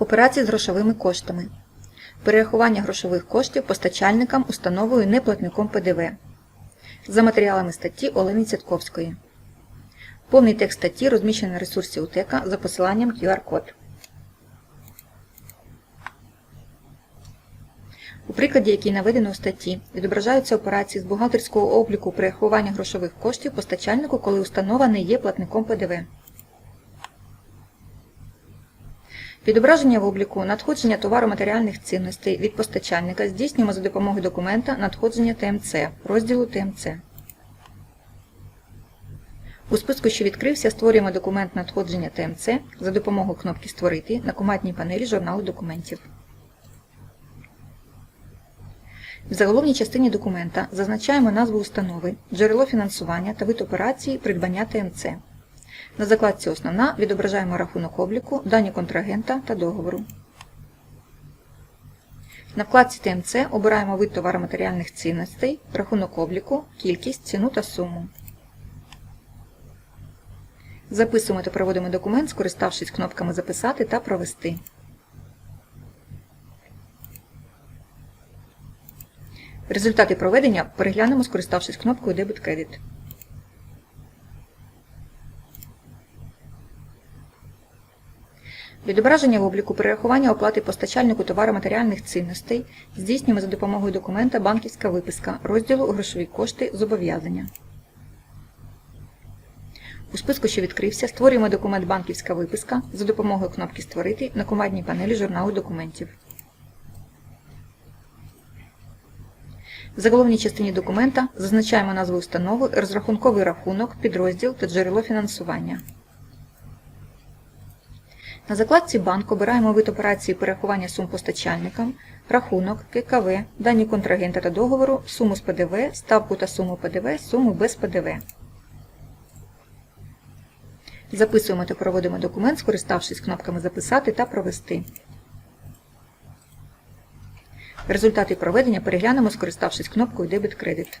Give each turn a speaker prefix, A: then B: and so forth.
A: Операції з грошовими коштами. Перерахування грошових коштів постачальникам установою неплатником ПДВ. За матеріалами статті Олени Цятковської. Повний текст статті розміщений на ресурсі УТЕКа за посиланням QR-код. У прикладі, який наведено у статті, відображаються операції з бухгалтерського обліку перерахування грошових коштів постачальнику, коли установа не є платником ПДВ. Відображення в обліку надходження товаро-матеріальних цінностей від постачальника здійснюємо за допомогою документа надходження ТМЦ, розділу ТМЦ. У списку, що відкрився, створюємо документ надходження ТМЦ за допомогою кнопки Створити на командній панелі журналу документів. В заголовній частині документа зазначаємо назву установи, джерело фінансування та вид операції придбання ТМЦ. На закладці Основна відображаємо рахунок обліку, дані контрагента та договору. На вкладці ТМЦ обираємо вид товароматеріальних цінностей, рахунок обліку, кількість, ціну та суму. Записуємо та проводимо документ, скориставшись кнопками Записати та Провести. Результати проведення переглянемо, скориставшись кнопкою Дебет-кредит. Відображення в обліку перерахування оплати постачальнику товаро-матеріальних цінностей здійснюємо за допомогою документа Банківська виписка розділу Грошові кошти зобов'язання. У списку, що відкрився, створюємо документ Банківська виписка за допомогою кнопки Створити на командній панелі журналу документів. В заголовній частині документа зазначаємо назву установи, розрахунковий рахунок, підрозділ та джерело фінансування. На закладці Банк обираємо вид операції перерахування сум постачальникам, рахунок, ККВ, дані контрагента та договору, суму з ПДВ, ставку та суму ПДВ, суму без ПДВ. Записуємо та проводимо документ, скориставшись кнопками Записати та Провести. Результати проведення переглянемо, скориставшись кнопкою Дебет-кредит.